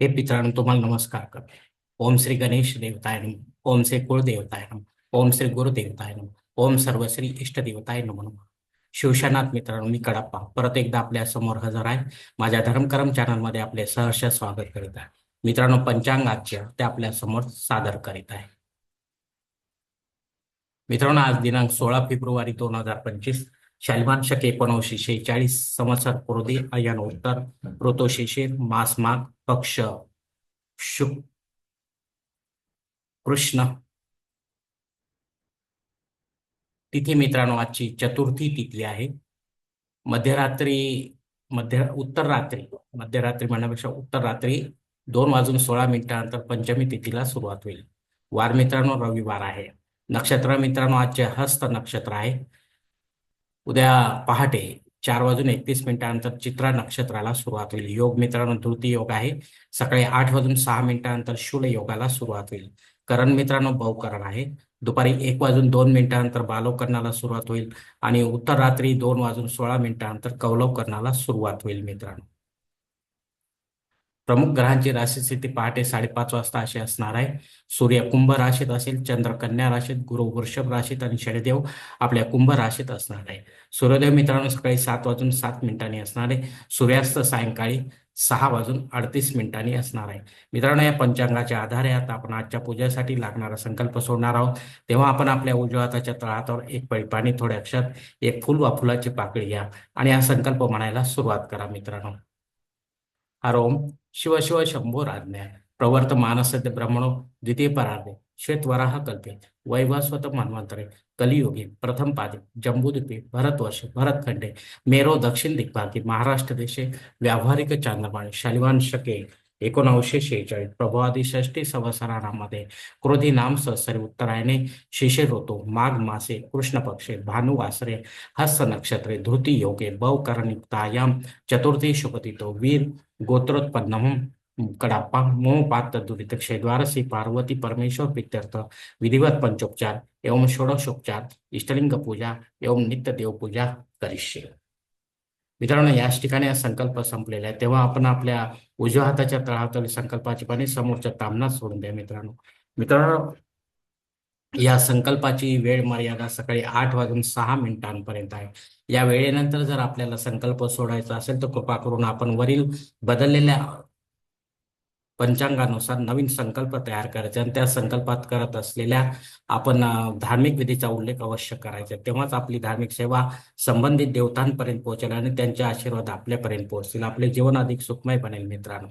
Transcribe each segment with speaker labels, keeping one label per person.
Speaker 1: हे पितरांनो तुम्हाला नमस्कार करते. ओम श्री गणेश देवताय नम ओम श्री कुळदेवताय नम ओम श्री गुरुदेवताय नम ओम सर्वश्री इष्टदेवताय नम नम. शिवशानाथ मित्रांनो मी कडाप्पा. परत एकदा आपल्यासमोर हजर आहे. माझ्या धर्मकरम चॅनलमध्ये आपले सहर्ष स्वागत करीत आहे. मित्रांनो पंचांगाच्या ते आपल्यासमोर सादर करीत आहे. मित्रांनो आज दिनांक सोळा फेब्रुवारी दोन हजार पंचवीस शालिमान शक एकोणऐंशी शेहेचाळीस संवत्सर पूर्वी अयन उत्तर ऋतू शिशिर मास माग पक्ष शुक कृष्ण. तिथी मित्रांनो आजची चतुर्थी तिथली आहे. मध्यरात्री मध्य उत्तर रात्री मध्यरात्री म्हणण्यापेक्षा उत्तर रात्री दोन वाजून सोळा मिनिटानंतर पंचमी तिथीला सुरुवात होईल. वार मित्रांनो रविवार आहे. नक्षत्र मित्रांनो आजचे हस्त नक्षत्र आहे. उद्या पहाटे चार वाजून एकतीस मिनिटानंतर चित्रा नक्षत्राला सुरुवात होईल. योग मित्रांनो धृती योग आहे. सकाळी आठ वाजून सहा मिनिटानंतर शूल योगाला सुरुवात होईल. करण मित्रांनो बहुकरण आहे. दुपारी एक वाजून दोन मिनिटानंतर बालवकरणाला सुरुवात होईल आणि उत्तर रात्री दोन वाजून सोळा मिनिटानंतर कौलवकरणाला सुरुवात होईल मित्रांनो. प्रमुख ग्रहांची राशी स्थिती पहाटे साडेपाच वाजता अशी असणार आहे. सूर्य कुंभ राशीत असेल चंद्र कन्या राशीत गुरु वृषभ राशीत आणि शनिदेव आपल्या कुंभ राशीत असणार आहे. सूर्योदय मित्रांनो सकाळी सात वाजून सात मिनिटांनी असणार आहे. सूर्यास्त सायंकाळी सहा वाजून अडतीस मिनिटांनी असणार आहे. मित्रांनो या पंचांगाच्या आधारे आता आपण आजच्या पूजेसाठी लागणारा संकल्प सोडणार आहोत. तेव्हा आपण आपल्या उजव्या हाताच्या तळहातावर एक पळी पाणी थोड्या अक्षात एक फुल वा फुलाची पाकळी घ्या आणि हा संकल्प म्हणायला सुरुवात करा मित्रांनो. हरोम शिव शंभो राज्ञा। प्रवर्त मानसद्य ब्रह्मणो द्वितीय पराधे श्वेतवराह कल्पे। वैवस्वत मन्वंतरे कलियुगे प्रथम पादे। जम्बूद्वीपे भरतवर्ष। भरतखंडे मेरो दक्षिण दिग्भागे। महाराष्ट्र देशे। व्यावहारिक चांद्रमाणे शालिवान शके एकोणऐंशी शेहेचाळीस. प्रभवादी षष्टी संवत्सरामध्ये क्रोधी नाम सहसरी उत्तरायणे शिशिर ऋतू माघ मासे कृष्ण पक्षे भानु हस्त नक्षत्रे धृती योगे बवकरणयुक्तायाम चतुर्थी शुभतितो वीर गोत्रोत्पन्नम कडाप्पा मोहपात दुरित क्षेद्वारसी पार्वती परमेश्वर प्रित्यर्थ विधिवत पंचोपचार एवं षोडशोपचार इष्टलिंग पूजा एवं नित्य देवपूजा करिष्ये। मित्रांनो याच ठिकाणी हा संकल्प संपलेला आहे. तेव्हा आपण आपल्या उजव्या हाताच्या तळहातावरील संकल्पाची पाणी समोरच्या तामनात सोडून द्या मित्रांनो. मित्रांनो या संकल्पाची वेळ मर्यादा सकाळी आठ वाजून सहा मिनिटांपर्यंत आहे. या वेळेनंतर जर आपल्याला संकल्प सोडायचा असेल तर कृपा करून आपण वरील बदललेल्या पंचांगानुसार नवीन संकल्प तयार करायचे आणि त्या संकल्पात करत असलेल्या आपण धार्मिक विधीचा उल्लेख अवश्य करायचा. तेव्हाच आपली धार्मिक सेवा संबंधित देवतांपर्यंत पोहोचेल आणि त्यांचे आशीर्वाद आपल्यापर्यंत पोहोचतील. आपले जीवन अधिक सुखमय बनेल मित्रांनो.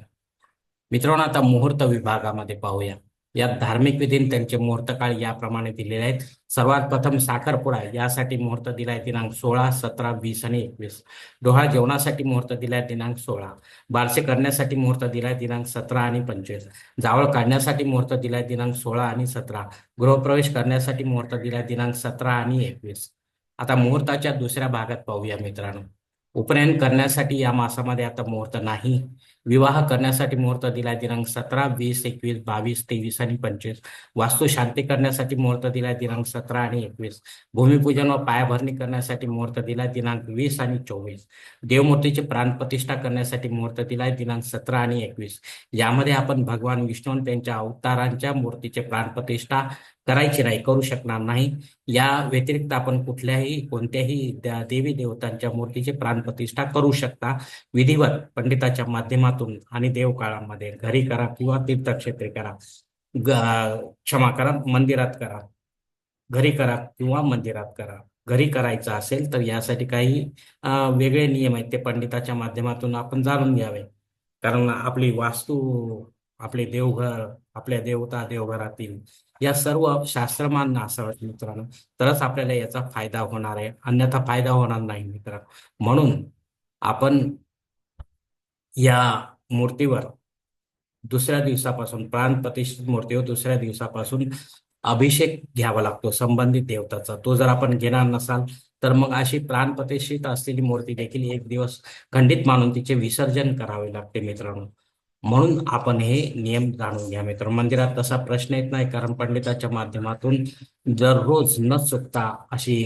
Speaker 1: मित्रांनो आता मुहूर्त विभागामध्ये पाहूया. यात धार्मिक विधीन त्यांचे मुहूर्त काळ याप्रमाणे दिलेले आहेत. सर्वात प्रथम साखरपुडा यासाठी मुहूर्त दिलाय दिनांक सोळा सतरा वीस आणि एकवीस. डोहाळ जेवणासाठी मुहूर्त दिलाय दिनांक सोळा. बारसे करण्यासाठी मुहूर्त दिलाय दिनांक सतरा आणि पंचवीस. जावळ काढण्यासाठी मुहूर्त दिलाय दिनांक सोळा आणि सतरा. गृहप्रवेश करण्यासाठी मुहूर्त दिलाय दिनांक सतरा आणि एकवीस. आता मुहूर्ताच्या दुसऱ्या भागात पाहूया मित्रांनो. उपनयन करण्यासाठी या मासामध्ये आता मुहूर्त नाही. विवाह करण्यासाठी मुहूर्त दिलाय दिनांक सतरा वीस एकवीस बावीस तेवीस आणि पंचवीस. वास्तू शांती करण्यासाठी मुहूर्त दिलाय दिनांक सतरा आणि एकवीस. भूमिपूजन व पायाभरणी करण्यासाठी मुहूर्त दिला दिनांक वीस आणि चोवीस. देवमूर्तीची प्राणप्रतिष्ठा करण्यासाठी मुहूर्त दिलाय दिनांक सतरा आणि एकवीस. यामध्ये आपण भगवान विष्णू त्यांच्या अवतारांच्या मूर्तीचे प्राणप्रतिष्ठा करायची नाही करू शकणार नाही. या व्यतिरिक्त आपण कुठल्याही कोणत्याही देवी देवतांच्या मूर्तीची प्राणप्रतिष्ठा करू शकता. विधिवत पंडिताच्या माध्यमातून आणि देवकाळामध्ये घरी करा किंवा तीर्थक्षेत्री करा. क्षमा करा मंदिरात करा. घरी करा किंवा मंदिरात करा. घरी करायचं असेल तर यासाठी काही वेगळे नियम आहेत ते पंडिताच्या माध्यमातून आपण जाणून घ्यावे. कारण आपली वास्तू आपले देवघर आपल्या देवता देवघरातील या सर्व शास्त्रमांना असं वाटतं मित्रांनो. तरच आपल्याला याचा फायदा होणार आहे. अन्यथा फायदा होणार नाही मित्रांनो. म्हणून आपण या मूर्तीवर दुसऱ्या दिवसापासून प्राण प्रतिष्ठित मूर्तीवर दुसऱ्या दिवसापासून अभिषेक घ्यावा लागतो संबंधित देवताचा. तो जर आपण घेणार नसाल तर मग अशी प्राण प्रतिष्ठित असलेली मूर्ती देखील एक दिवस खंडित मानून तिचे विसर्जन करावे लागते मित्रांनो. म्हणून आपण हे नियम जाणून घ्या मित्र. मंदिरात तसा प्रश्न येत नाही कारण पंडिताच्या माध्यमातून दररोज न चुकता अशी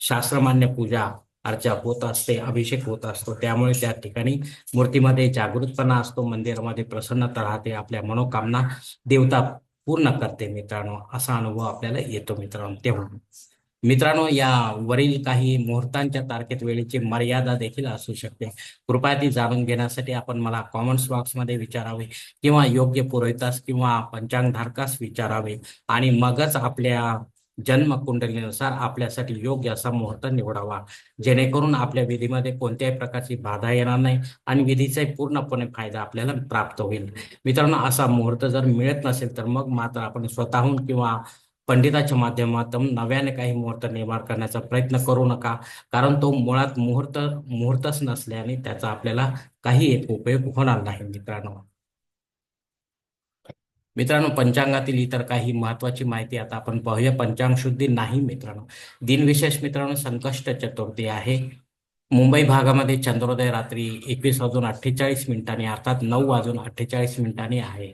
Speaker 1: शास्त्रमान्य पूजा अर्चा होत असते अभिषेक होत असतो त्यामुळे त्या ठिकाणी मूर्तीमध्ये जागृतपणा असतो मंदिरामध्ये प्रसन्नता राहते आपल्या मनोकामना देवता पूर्ण करते मित्रांनो असा अनुभव आपल्याला येतो मित्रांनो तेव्हा. मित्रांनो या वरील काही मुहूर्तांच्या तारखेत वेळेची मर्यादा देखील असू शकते. कृपया ती जाणून घेण्यासाठी आपण मला कॉमेंट्स बॉक्समध्ये विचारावे किंवा योग्य पुरोहितास किंवा पंचांगधारकास विचारावे आणि मगच आपल्या जन्म कुंडलीनुसार आपल्यासाठी योग्य असा मुहूर्त निवडावा. जेणेकरून आपल्या विधीमध्ये कोणत्याही प्रकारची बाधा येणार नाही आणि विधीचा पूर्णपणे फायदा आपल्याला प्राप्त होईल. मित्रांनो असा मुहूर्त जर मिळत नसेल तर मग मात्र आपण स्वतःहून किंवा पंडिताच्या माध्यमातून नव्याने काही मुहूर्त निर्माण करण्याचा प्रयत्न करू नका. कारण तो मुळात मुहूर्त मुहूर्तच नसल्याने त्याचा आपल्याला काही एक उपयोग होणार नाही मित्रांनो. मित्रांनो पंचांगातील इतर काही महत्वाची माहिती आता आपण पाहूया. पंचांग शुद्धी नाही मित्रांनो. दिनविशेष मित्रांनो संकष्ट चतुर्थी आहे. मुंबई भागामध्ये चंद्रोदय रात्री एकवीस वाजून अठ्ठेचाळीस मिनिटांनी अर्थात नऊ वाजून अठ्ठेचाळीस मिनिटांनी आहे.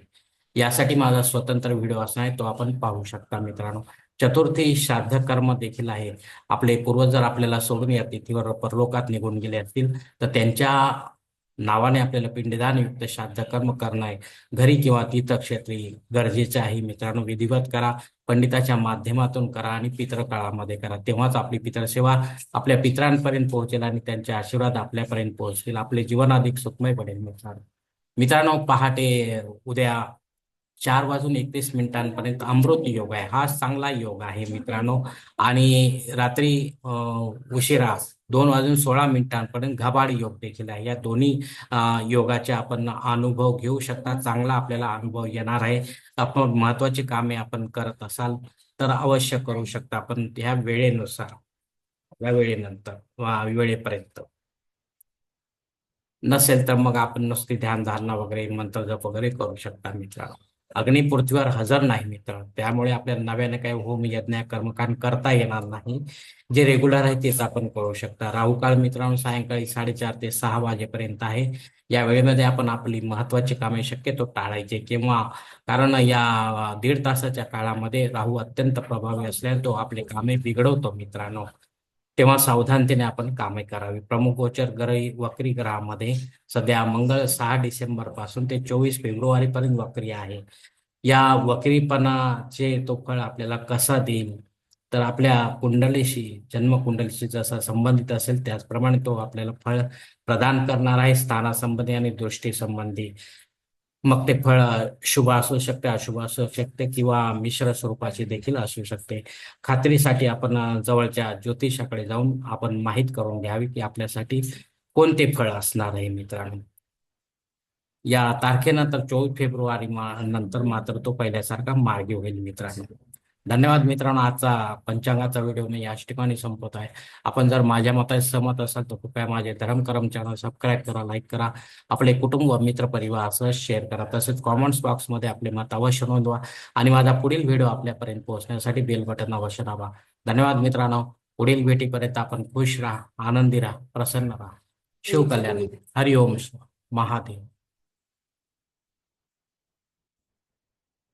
Speaker 1: यासाठी माझा स्वतंत्र व्हिडिओ असणार आहे तो आपण पाहू शकता मित्रांनो. चतुर्थी श्राद्ध कर्म देखील आहे. आपले पूर्वज जर आपल्याला सोडून या तिथीवर परलोकात निघून गेले असतील तर त्यांच्या नावाने आपल्याला पिंडदान युक्त श्राद्ध कर्म करणं आहे. घरी किंवा तीर्थक्षेत्री गरजेचे आहे मित्रांनो. विधिवत करा पंडिताच्या माध्यमातून करा आणि पितृकाळामध्ये करा. तेव्हाच आपली पितरसेवा आपल्या पितरांपर्यंत पोहोचेल आणि त्यांचे आशीर्वाद आपल्यापर्यंत पोहोचतील. आपले जीवन अधिक सुखमय बनेल मित्रांनो. मित्रांनो पहाटे उद्या चार वाजून एकतीस मिनिटांपर्यंत अमृत योग आहे. हा चांगला योग आहे मित्रांनो. आणि रात्री उशिरा दोन वाजून सोळा मिनिटांपर्यंत घबाड योग देखील आहे. या दोन्ही योगाचे आपण अनुभव घेऊ शकता. चांगला आपल्याला अनुभव येणार आहे. आपण महत्वाची कामे आपण करत असाल तर अवश्य करू शकता आपण ह्या वेळेनुसार या वेळेनंतर वेळेपर्यंत. नसेल तर मग आपण नुसती ध्यान धारणा वगैरे मंत्र जप वगैरे करू शकता मित्रांनो. अग्नी पृथ्वीवर हजर नाही मित्र. त्यामुळे आपल्याला नव्याने काही होम यज्ञ कर्मकांड करता येणार नाही. जे रेग्युलर आहे तेच आपण करू शकता. राहुकाळ मित्रांनो सायंकाळी साडेचार ते सहा वाजेपर्यंत आहे. या वेळेमध्ये आपण आपली महत्वाची कामे शक्यतो टाळायचे किंवा कारण या दीड तासाच्या काळामध्ये राहू अत्यंत प्रभावी असल्याने तो आपले कामे बिघडवतो मित्रांनो. तेव्हा सावधानतेने आपण कामे करावी. प्रमुख गोचर ग्रही वक्री ग्रहामध्ये सध्या मंगळ सहा डिसेंबरपासून ते चोवीस फेब्रुवारी पर्यंत वक्री आहे. या वक्रीपणाचे तो फळ आपल्याला कसा देईल? तर आपल्या कुंडलीशी जन्म कुंडलीशी जसा संबंधित असेल त्याचप्रमाणे तो आपल्याला फळ प्रदान करणार आहे. स्थानासंबंधी आणि दृष्टी संबंधी मग ते फळ शुभ असू शकते अशुभ असू शकते किंवा मिश्र स्वरूपाचे देखील असू शकते. खात्रीसाठी आपण जवळच्या ज्योतिषाकडे जाऊन आपण माहीत करून घ्यावी की आपल्यासाठी कोणते फळ असणार आहे मित्रांनो. या तारखेनंतर चोवीस फेब्रुवारी मा नंतर मात्र तो पहिल्यासारखा मार्गी होईल मित्रांनो. धन्यवाद मित्रांनो आजचा पंचांगाचा व्हिडिओ मी याच ठिकाणी संपवत आहे. आपण जर माझ्या मताशी सहमत असाल तर कृपया माझे धर्मकरम चॅनल सबस्क्राईब करा लाईक करा. आपले कुटुंब मित्र परिवार असं शेअर करा. तसेच कॉमेंट्स बॉक्समध्ये आपले मत अवश्य नोंदवा आणि माझा पुढील व्हिडिओ आपल्यापर्यंत पोहोचण्यासाठी बेल बटन अवश्य दाबा. धन्यवाद मित्रांनो. पुढील भेटीपर्यंत आपण खुश राहा आनंदी राहा प्रसन्न राहा. शिवकल्याण. हरिओम. महादेव.